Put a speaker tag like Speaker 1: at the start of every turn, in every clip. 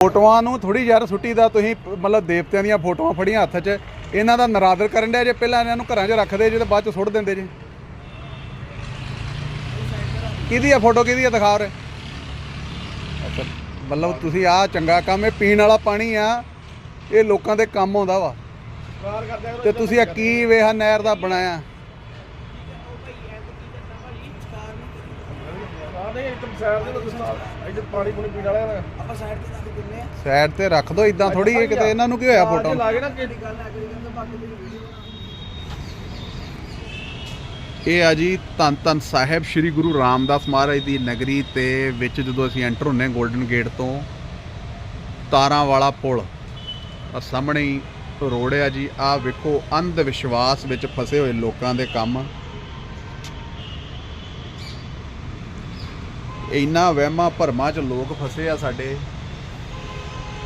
Speaker 1: ਫੋਟੋਆਂ ਨੂੰ ਥੋੜੀ ਯਾਰ ਸੁੱਟੀ ਦਾ ਤੁਸੀਂ ਮਤਲਬ ਦੇਵਤਿਆਂ ਦੀਆਂ ਫੋਟੋਆਂ ਫੜੀਆਂ ਹੱਥ 'ਚ ਇਹਨਾਂ ਦਾ ਨਰਾਦਰ ਕਰਨ ਡਿਆ ਜੇ ਪਹਿਲਾਂ ਇਹਨਾਂ ਨੂੰ ਘਰਾਂ 'ਚ ਰੱਖਦੇ ਜੇ ਤੇ ਬਾਅਦ 'ਚ ਸੁੱਟ ਦਿੰਦੇ ਜੇ। ਕਿਹਦੀ ਆ ਫੋਟੋ ਕਿਹਦੀ ਆ ਦਿਖਾ ਰਹੇ ਅੱਛਾ ਮਤਲਬ ਤੁਸੀਂ ਆ ਚੰਗਾ ਕੰਮ ਇਹ ਪੀਣ ਵਾਲਾ ਪਾਣੀ ਆ ਇਹ ਲੋਕਾਂ ਦੇ ਕੰਮ ਆਉਂਦਾ ਵਾ। ਤੇ ਤੁਸੀਂ ਆ ਕੀ ਵੇਹਾ ਨਹਿਰ ਦਾ ਬਣਾਇਆ?
Speaker 2: ਪਾਣੀ ਪੂਣੀ ਪੀਣ ਵਾਲਾ ਨਾ।
Speaker 3: ਆਪਾਂ ਸਾਈਡ ਤੇ ਰੱਖ ਦਿੰਨੇ ਆ?
Speaker 1: ਸਾਈਡ ਤੇ ਰੱਖ ਦੋ ਇਦਾਂ ਥੋੜੀ ਇਹ ਕਿਤੇ ਇਹਨਾਂ ਨੂੰ ਕੀ ਹੋਇਆ ਫੋਟੋ
Speaker 2: ਲਾ ਕੇ ਨਾ ਕਿ
Speaker 3: ਗੱਲ ਆ ਕਰੀ ਕਹਿੰਦਾ ਬਾਕੀ ਦੀ ਵੀਡੀਓ
Speaker 1: ਇਹ ਆ ਜੀ ਧੰਨ ਧੰਨ ਸਾਹਿਬ ਸ੍ਰੀ ਗੁਰੂ ਰਾਮਦਾਸ ਮਹਾਰਾਜ ਦੀ ਨਗਰੀ ਤੇ ਵਿੱਚ ਜਦੋਂ ਅਸੀਂ ਐਂਟਰ ਹੁੰਨੇ 골ਡਨ ਗੇਟ ਤੋਂ ਤਾਰਾਂ ਵਾਲਾ ਪੁਲ ਆ ਸਾਹਮਣੇ ਹੀ ਰੋਡ ਆ ਜੀ ਆ ਵੇਖੋ ਅੰਧ ਵਿਸ਼ਵਾਸ ਵਿੱਚ ਫਸੇ ਹੋਏ ਲੋਕਾਂ ਦੇ ਕੰਮ। ਇੰਨਾ ਵਹਿਮਾਂ ਭਰਮਾਂ ਚ ਲੋਕ ਫਸੇ ਆ ਸਾਡੇ।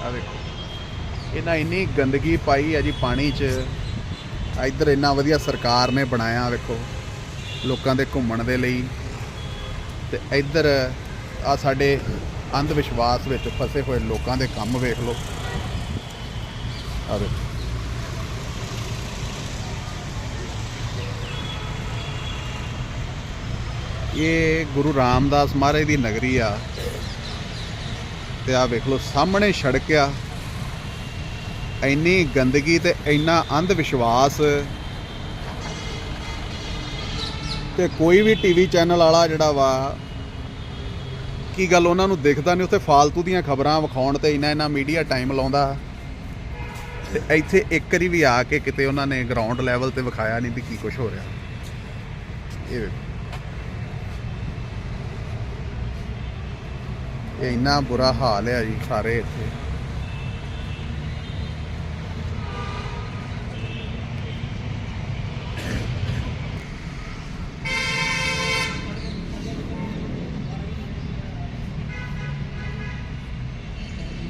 Speaker 1: ਆ ਵੇਖੋ। ਇਹਨਾਂ ਇੰਨੀ ਗੰਦਗੀ ਪਾਈ ਆ ਜੀ ਪਾਣੀ 'ਚ। ਆ ਇੱਧਰ ਇੰਨਾ ਵਧੀਆ ਸਰਕਾਰ ਨੇ ਬਣਾਇਆ ਵੇਖੋ, ਲੋਕਾਂ ਦੇ ਘੁੰਮਣ ਦੇ ਲਈ। ਤੇ ਇੱਧਰ ਆ ਸਾਡੇ ਅੰਧ ਵਿਸ਼ਵਾਸ ਵਿੱਚ ਫਸੇ ਹੋਏ ਲੋਕਾਂ ਦੇ ਕੰਮ ਵੇਖ ਲਓ। ਆ ਵੇਖੋ। ਇਹ ਗੁਰੂ ਰਾਮਦਾਸ ਮਹਾਰਾਜ ਦੀ ਨਗਰੀ ਆ। ਤੇ ਆ ਵੇਖ ਲਓ, ਸਾਹਮਣੇ ਸੜਕ ਆ। ਇੰਨੀ ਗੰਦਗੀ ਤੇ ਇੰਨਾ ਅੰਧ ਵਿਸ਼ਵਾਸ ਤੇ ਕੋਈ ਵੀ ਟੀਵੀ ਚੈਨਲ ਵਾਲਾ ਜਿਹੜਾ ਵਾ, ਕੀ ਗੱਲ ਉਹਨਾਂ ਨੂੰ ਦਿਖਦਾ ਨਹੀਂ? ਉੱਥੇ ਫਾਲਤੂ ਦੀਆਂ ਖਬਰਾਂ ਵਿਖਾਉਣ ਤੇ ਇੰਨਾ ਇੰਨਾ ਮੀਡੀਆ ਟਾਈਮ ਲਾਉਂਦਾ। ਤੇ ਇੱਥੇ ਇੱਕ ਵਾਰੀ ਵੀ ਆ ਕੇ ਕਿਤੇ ਉਹਨਾਂ ਨੇ ਗਰਾਊਂਡ ਲੈਵਲ ਤੇ ਵਿਖਾਇਆ ਨਹੀਂ ਵੀ ਕੀ ਕੁਝ ਹੋ ਰਿਹਾ। ਇਹ ਵੇਖੋ। ਇਹ ਇੰਨਾ ਬੁਰਾ ਹਾਲ ਹੈ ਜੀ ਸਾਰੇ ਇੱਥੇ।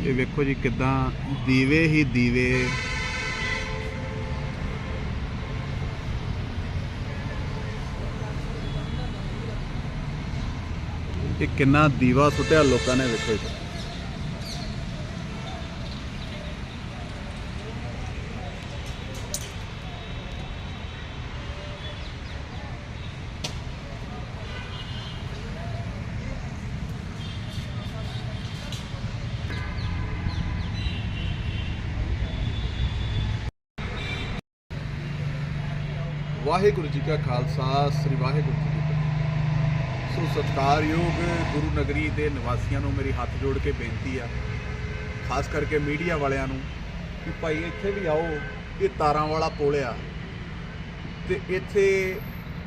Speaker 1: ਇਹ ਵੇਖੋ ਜੀ ਕਿਦਾਂ ਦੀਵੇ ਹੀ ਦੀਵੇ ਇਹ ਕਿੰਨਾ ਦੀਵਾ ਸੁੱਟਿਆ ਲੋਕਾਂ ਨੇ ਵੇਖੋ ਜੀ ਵਾਹਿਗੁਰੂ ਜੀ ਕਾ ਖਾਲਸਾ, ਸ੍ਰੀ ਵਾਹਿਗੁਰੂ ਜੀ ਕੀ ਫਤਿਹ। ਸੋ ਸਤਿਕਾਰਯੋਗ ਗੁਰੂ ਨਗਰੀ ਦੇ ਨਿਵਾਸੀਆਂ ਨੂੰ ਮੇਰੀ ਹੱਥ ਜੋੜ ਕੇ ਬੇਨਤੀ ਆ, ਖਾਸ ਕਰਕੇ ਮੀਡੀਆ ਵਾਲਿਆਂ ਨੂੰ, ਕਿ ਭਾਈ ਇੱਥੇ ਵੀ ਆਓ, ਇਹ ਤਾਰਾਂ ਵਾਲਾ ਪੁਲ ਆ, ਤੇ ਇੱਥੇ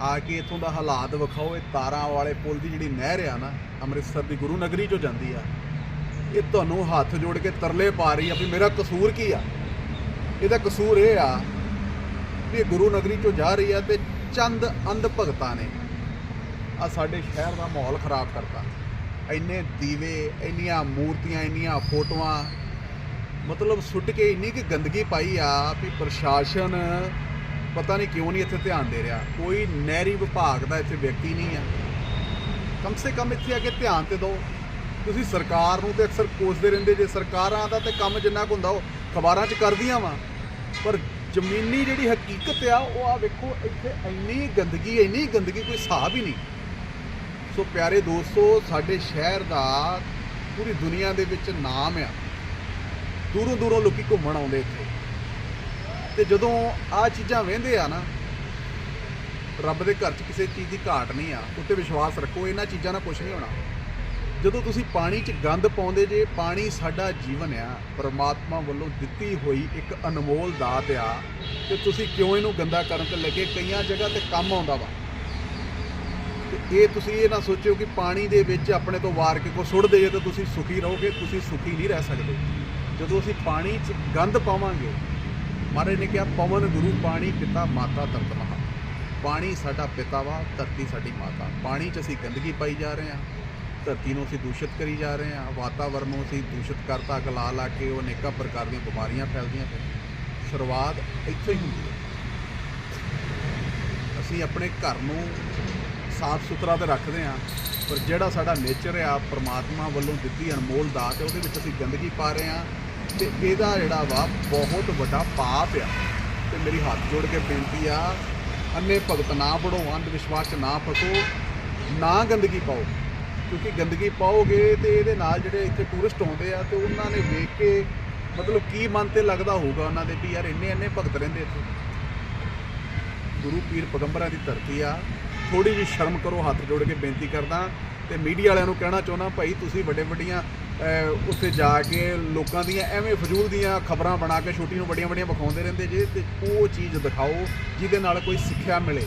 Speaker 1: ਆ ਕੇ ਇਥੋਂ ਦਾ ਹਾਲਾਤ ਵਿਖਾਓ, ਇਹ ਤਾਰਾਂ ਵਾਲੇ ਪੁਲ ਦੀ ਜਿਹੜੀ ਨਹਿਰ ਆ ਨਾ, ਅੰਮ੍ਰਿਤਸਰ ਦੀ ਗੁਰੂ ਨਗਰੀ ਚੋਂ ਜਾਂਦੀ ਆ। ਇਹ ਤੁਹਾਨੂੰ ਹੱਥ ਜੋੜ ਕੇ ਤਰਲੇ ਪਾ ਰਹੀ ਆ ਵੀ ਮੇਰਾ ਕਸੂਰ ਕੀ ਆ? ਇਹਦਾ ਕਸੂਰ ਇਹ ਆ, ਵੀ ਇਹ ਗੁਰੂ ਨਗਰੀ ਚੋਂ ਜਾ ਰਹੀ ਆ ਤੇ ਚੰਦ ਅੰਧ ਭਗਤਾਂ ਨੇ। ਆ ਸਾਡੇ ਸ਼ਹਿਰ ਦਾ ਮਾਹੌਲ ਖਰਾਬ ਕਰਤਾ। ਇੰਨੇ ਦੀਵੇ, ਇੰਨੀਆਂ ਮੂਰਤੀਆਂ, ਇੰਨੀਆਂ ਫੋਟੋਆਂ, ਮਤਲਬ ਸੁੱਟ ਕੇ ਇੰਨੀ ਕਿ ਗੰਦਗੀ ਪਾਈ ਆ ਵੀ ਪ੍ਰਸ਼ਾਸਨ ਪਤਾ ਨਹੀਂ ਕਿਉਂ ਨਹੀਂ ਇੱਥੇ ਧਿਆਨ ਦੇ ਰਿਹਾ। ਕੋਈ ਨਹਿਰੀ ਵਿਭਾਗ ਦਾ ਇੱਥੇ ਵਿਅਕਤੀ ਨਹੀਂ ਆ। ਕਮ ਸੇ ਕਮ ਇੱਥੇ ਆ ਕੇ ਧਿਆਨ ਤੇ ਦਿਓ। ਤੁਸੀਂ ਸਰਕਾਰ ਨੂੰ ਤੇ ਅਕਸਰ ਕੋਸਦੇ ਰਹਿੰਦੇ ਜੇ। ਸਰਕਾਰਾਂ ਦਾ ਤੇ ਕੰਮ ਜਿੰਨਾ ਕੁ ਹੁੰਦਾ ਉਹ ਅਖਬਾਰਾਂ 'ਚ ਕਰਦੀਆਂ ਵਾ। ਪਰ ਜ਼ਮੀਨੀ ਜਿਹੜੀ ਹਕੀਕਤ ਆ, ਉਹ ਆ ਵੇਖੋ ਇੱਥੇ ਇੰਨੀ ਗੰਦਗੀ ਇੰਨੀ ਗੰਦਗੀ ਕੋਈ ਹਿਸਾਬ ਹੀ ਨਹੀਂ। ਸੋ ਪਿਆਰੇ ਦੋਸਤੋ, ਸਾਡੇ ਸ਼ਹਿਰ ਦਾ ਪੂਰੀ ਦੁਨੀਆ ਦੇ ਵਿੱਚ ਨਾਮ ਆ। ਦੂਰੋਂ ਦੂਰੋਂ ਲੋਕੀ ਘੁੰਮਣ ਆਉਂਦੇ ਇੱਥੇ। ਤੇ ਜਦੋਂ ਆ ਚੀਜ਼ਾਂ ਵੇਂਦੇ ਆ ਨਾ, ਰੱਬ ਦੇ ਘਰ 'ਚ ਕਿਸੇ ਚੀਜ਼ ਦੀ ਘਾਟ ਨਹੀਂ ਆ, ਉੱਤੇ ਵਿਸ਼ਵਾਸ ਰੱਖੋ, ਇਹਨਾਂ ਚੀਜ਼ਾਂ ਨਾਲ ਕੁਝ ਨਹੀਂ ਹੋਣਾ। ਜਦੋਂ ਤੁਸੀਂ ਪਾਣੀ 'ਚ ਗੰਦ ਪਾਉਂਦੇ ਜੇ, ਪਾਣੀ ਸਾਡਾ ਜੀਵਨ ਆ, ਪਰਮਾਤਮਾ ਵੱਲੋਂ ਦਿੱਤੀ ਹੋਈ ਇੱਕ ਅਨਮੋਲ ਦਾਤ ਆ, ਤੇ ਤੁਸੀਂ ਕਿਉਂ ਇਹਨੂੰ ਗੰਦਾ ਕਰਨ ਤੇ ਲੱਗੇ? ਕਈਆਂ ਜਗ੍ਹਾ ਤੇ ਕੰਮ ਆਉਂਦਾ ਵਾ। ਇਹ ਤੁਸੀਂ ਇਹ ਨਾ ਸੋਚਿਓ ਕਿ ਪਾਣੀ ਦੇ ਵਿੱਚ ਆਪਣੇ ਤੋਂ ਵਾਰ ਕੇ ਕੋ ਸੁੱਟ ਦੇਈਏ ਤਾਂ ਤੁਸੀਂ ਸੁਖੀ ਰਹੋਗੇ, ਤੁਸੀਂ ਸੁਖੀ ਨਹੀਂ ਰਹਿ ਸਕਦੇ। ਜਦੋਂ ਅਸੀਂ ਪਾਣੀ 'ਚ ਗੰਦ ਪਾਵਾਂਗੇ, ਮਹਾਰਾਜ ਨੇ ਕਿਹਾ, ਪਵਨ ਗੁਰੂ ਪਾਣੀ, ਪਿਤਾ ਮਾਤਾ ਧਰਤ ਮਹਾ। ਪਾਣੀ ਸਾਡਾ ਪਿਤਾ ਵਾ ਧਰਤੀ ਸਾਡੀ ਮਾਤਾ। ਪਾਣੀ 'ਚ ਅਸੀਂ ਗੰਦਗੀ ਪਾਈ ਜਾ ਰਹੇ ਹਾਂ, ਧਰਤੀ ਨੂੰ ਅਸੀਂ ਦੂਸ਼ਿਤ ਕਰੀ ਜਾ ਰਹੇ ਹਾਂ, ਵਾਤਾਵਰਨ ਨੂੰ ਅਸੀਂ ਦੂਸ਼ਿਤ ਕਰਤਾ ਗਲਾ ਲਾ ਕੇ ਉਹ ਅਨੇਕਾਂ ਪ੍ਰਕਾਰ ਦੀਆਂ ਬਿਮਾਰੀਆਂ ਫੈਲਦੀਆਂ ਪਈਆਂ ਸ਼ੁਰੂਆਤ ਇੱਥੋਂ ਹੀ ਹੁੰਦੀ ਹੈ। ਅਸੀਂ ਆਪਣੇ ਘਰ ਨੂੰ ਸਾਫ਼ ਸੁਥਰਾ ਤੇ ਰੱਖਦੇ ਹਾਂ, ਪਰ ਜਿਹੜਾ ਸਾਡਾ ਨੇਚਰ ਆ, ਪ੍ਰਮਾਤਮਾ ਵੱਲੋਂ ਦਿੱਤੀ ਅਨਮੋਲ ਦਾਤ ਹੈ, ਉਹਦੇ ਵਿੱਚ ਅਸੀਂ ਗੰਦਗੀ ਪਾ ਰਹੇ ਆ ਤੇ ਇਹਦਾ ਜਿਹੜਾ ਵਾ ਬਹੁਤ ਵੱਡਾ ਪਾਪ ਆ। ਤੇ ਮੇਰੀ ਹੱਥ ਜੋੜ ਕੇ ਬੇਨਤੀ ਆ, ਅੰਨੇ ਭਗਤ ਨਾ ਬੜੋ ਅੰਧ ਵਿਸ਼ਵਾਸ 'ਚ ਨਾ ਫਸੋ, ਨਾ ਗੰਦਗੀ ਪਾਓ। ਕਿਉਂਕਿ ਗੰਦਗੀ ਪਾਓਗੇ ਤੇ ਇਹਦੇ ਨਾਲ ਜਿਹੜੇ ਇੱਥੇ ਟੂਰਿਸਟ ਆਉਂਦੇ ਆ ਤੇ ਉਹਨਾਂ ਨੇ ਵੇਖ ਕੇ ਮਤਲਬ ਕੀ ਮਨ ਤੇ ਲੱਗਦਾ ਹੋਊਗਾ ਉਹਨਾਂ ਦੇ ਵੀ ਯਾਰ ਇੰਨੇ ਇੰਨੇ ਭਗਤ ਰਹਿੰਦੇ ਇੱਥੇ। ਗੁਰੂ ਪੀਰ ਪਗੰਬਰਾਂ ਦੀ ਧਰਤੀ ਆ ਥੋੜੀ ਜਿਹੀ ਸ਼ਰਮ ਕਰੋ, ਹੱਥ ਜੋੜ ਕੇ ਬੇਨਤੀ ਕਰਦਾ ਤੇ ਮੀਡੀਆ ਵਾਲਿਆਂ ਨੂੰ ਕਹਿਣਾ ਚਾਹੁੰਦਾ, ਭਾਈ, ਤੁਸੀਂ ਵੱਡੇ ਵੱਡੀਆਂ ਉੱਥੇ ਜਾ ਕੇ ਲੋਕਾਂ ਦੀਆਂ ਐਵੇਂ ਫਜ਼ੂਲ ਦੀਆਂ ਖਬਰਾਂ ਬਣਾ ਕੇ ਛੋਟੀ ਨੂੰ ਵੱਡੀਆਂ ਵੱਡੀਆਂ ਵਿਖਾਉਂਦੇ ਰਹਿੰਦੇ ਜੇ ਤੇ ਉਹ ਚੀਜ਼ ਦਿਖਾਓ ਜਿਹਦੇ ਨਾਲ ਕੋਈ ਸਿੱਖਿਆ ਮਿਲੇ।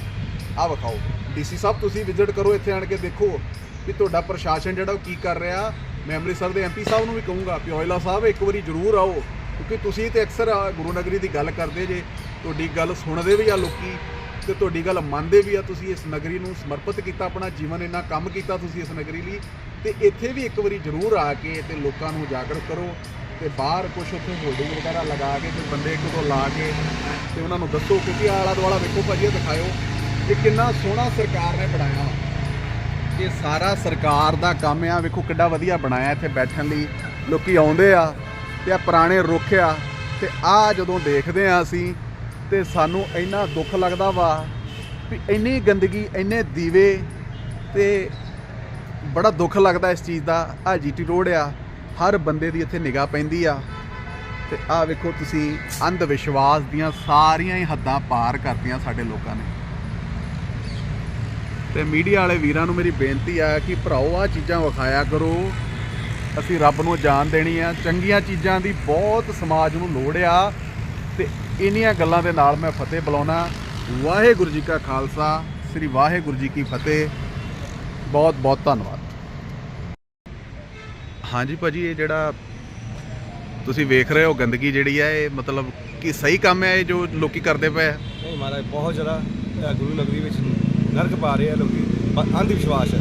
Speaker 1: ਆ ਵਿਖਾਓ। ਡੀਸੀ ਸਾਹਿਬ, ਤੁਸੀਂ ਵਿਜ਼ਿਟ ਕਰੋ ਇੱਥੇ ਆਣ ਕੇ ਦੇਖੋ ਵੀ ਤੁਹਾਡਾ ਪ੍ਰਸ਼ਾਸਨ ਜਿਹੜਾ ਉਹ ਕੀ ਕਰ ਰਿਹਾ। ਮੈਂ ਅੰਮ੍ਰਿਤਸਰ ਦੇ ਐਮਪੀ ਸਾਹਿਬ ਨੂੰ ਵੀ ਕਹੂੰਗਾ ਕਿ ਔਜਲਾ ਸਾਹਿਬ, ਇੱਕ ਵਾਰੀ ਜ਼ਰੂਰ ਆਓ, ਕਿਉਂਕਿ ਤੁਸੀਂ ਤੇ ਅਕਸਰ ਗੁਰੂ ਨਗਰੀ ਦੀ ਗੱਲ ਕਰਦੇ ਜੇ, ਤੁਹਾਡੀ ਗੱਲ ਸੁਣਦੇ ਵੀ ਆ ਲੋਕੀ। ਤੇ ਤੁਹਾਡੀ ਗੱਲ ਮੰਨਦੇ ਵੀ ਆ, ਤੁਸੀਂ ਇਸ ਨਗਰੀ ਨੂੰ ਸਮਰਪਿਤ ਕੀਤਾ, ਆਪਣਾ ਜੀਵਨ ਇੰਨਾ ਕੰਮ ਕੀਤਾ ਤੁਸੀਂ ਇਸ ਨਗਰੀ ਲਈ। ਤੇ ਇੱਥੇ ਵੀ ਇੱਕ ਵਾਰੀ ਜ਼ਰੂਰ ਆ ਕੇ ਤੇ ਲੋਕਾਂ ਨੂੰ ਉਜਾਗਰ ਕਰੋ ਤੇ ਬਾਹਰ ਕੁਝ ਉੱਥੇ ਹੋਲਡਿੰਗ ਵਗੈਰਾ ਲਗਾ ਕੇ ਤੇ ਬੰਦੇ ਕੋਲੋਂ ਲਾ ਕੇ ਤੇ ਉਹਨਾਂ ਨੂੰ ਦੱਸੋ, ਕਿਉਂਕਿ ਆਲਾ ਦੁਆਲਾ ਵੇਖੋ ਭਾਜੀ, ਇਹ ਦਿਖਾਇਓ ਇਹ ਕਿੰਨਾ ਸੋਹਣਾ ਸਰਕਾਰ ਨੇ ਬਣਾਇਆ ਇਹ ਸਾਰਾ ਸਰਕਾਰ ਦਾ ਕੰਮ ਆ, ਵੇਖੋ ਕਿੱਡਾ ਵਧੀਆ ਬਣਾਇਆ ਇੱਥੇ ਬੈਠਣ ਲਈ। ਲੋਕੀ ਆਉਂਦੇ ਆ ਤੇ ਆ ਪੁਰਾਣੇ ਰੁੱਖ ਆ, ਤੇ ਆ ਜਦੋਂ ਦੇਖਦੇ ਆ ਅਸੀਂ ਤੇ ਸਾਨੂੰ ਇੰਨਾ ਦੁੱਖ ਲੱਗਦਾ ਵਾ ਵੀ ਇੰਨੀ ਗੰਦਗੀ, ਇੰਨੇ ਦੀਵੇ ਤੇ ਬੜਾ ਦੁੱਖ ਲੱਗਦਾ ਇਸ ਚੀਜ਼ ਦਾ। ਆ ਜੀਟੀ ਰੋਡ ਆ, ਹਰ ਬੰਦੇ ਦੀ ਇੱਥੇ ਨਿਗਾਹ ਪੈਂਦੀ ਆ। ਤੇ ਆ ਵੇਖੋ ਤੁਸੀਂ ਅੰਧ ਵਿਸ਼ਵਾਸ ਦੀਆਂ ਸਾਰੀਆਂ ਹੀ ਹੱਦਾਂ ਪਾਰ ਕਰਤੀਆਂ ਸਾਡੇ ਲੋਕਾਂ ਨੇ। ਤੇ ਮੀਡੀਆ ਵਾਲੇ ਵੀਰਾਂ ਨੂੰ ਮੇਰੀ ਬੇਨਤੀ ਆ ਕਿ ਭਰਾਓ ਆ ਚੀਜ਼ਾਂ ਵਿਖਾਇਆ ਕਰੋ। ਅਸੀਂ ਰੱਬ ਨੂੰ ਜਾਣ ਦੇਣੀ ਆ। ਚੰਗੀਆਂ ਚੀਜ਼ਾਂ ਦੀ ਬਹੁਤ ਸਮਾਜ ਨੂੰ ਲੋੜ ਆ। ਤੇ ਇਨੀਆਂ ਗੱਲਾਂ ਦੇ ਨਾਲ ਮੈਂ ਫਤਿਹ ਬੁਲਾਉਣਾ। ਵਾਹਿਗੁਰੂ ਜੀ ਕਾ ਖਾਲਸਾ, ਸ੍ਰੀ ਵਾਹਿਗੁਰੂ ਜੀ ਕੀ ਫਤਿਹ। ਬਹੁਤ ਬਹੁਤ ਧੰਨਵਾਦ। ਹਾਂਜੀ ਭਾਜੀ, ਇਹ ਜਿਹੜਾ ਤੁਸੀਂ ਵੇਖ ਰਹੇ ਹੋ ਗੰਦਗੀ ਜਿਹੜੀ ਹੈ, ਇਹ ਮਤਲਬ ਕਿ ਸਹੀ ਕੰਮ ਹੈ ਇਹ ਜੋ ਲੋਕੀ ਕਰਦੇ ਪਏ ਆ?
Speaker 2: ਨਹੀਂ ਮਹਾਰਾਜ, ਬਹੁਤ ਜ਼ਿਆਦਾ ਗੁਰੂ ਨਗਰੀ ਵਿੱਚ ਨਰਕ ਪਾ ਰਹੇ ਆ ਲੋਕੀ। ਅੰਧ ਵਿਸ਼ਵਾਸ ਹੈ।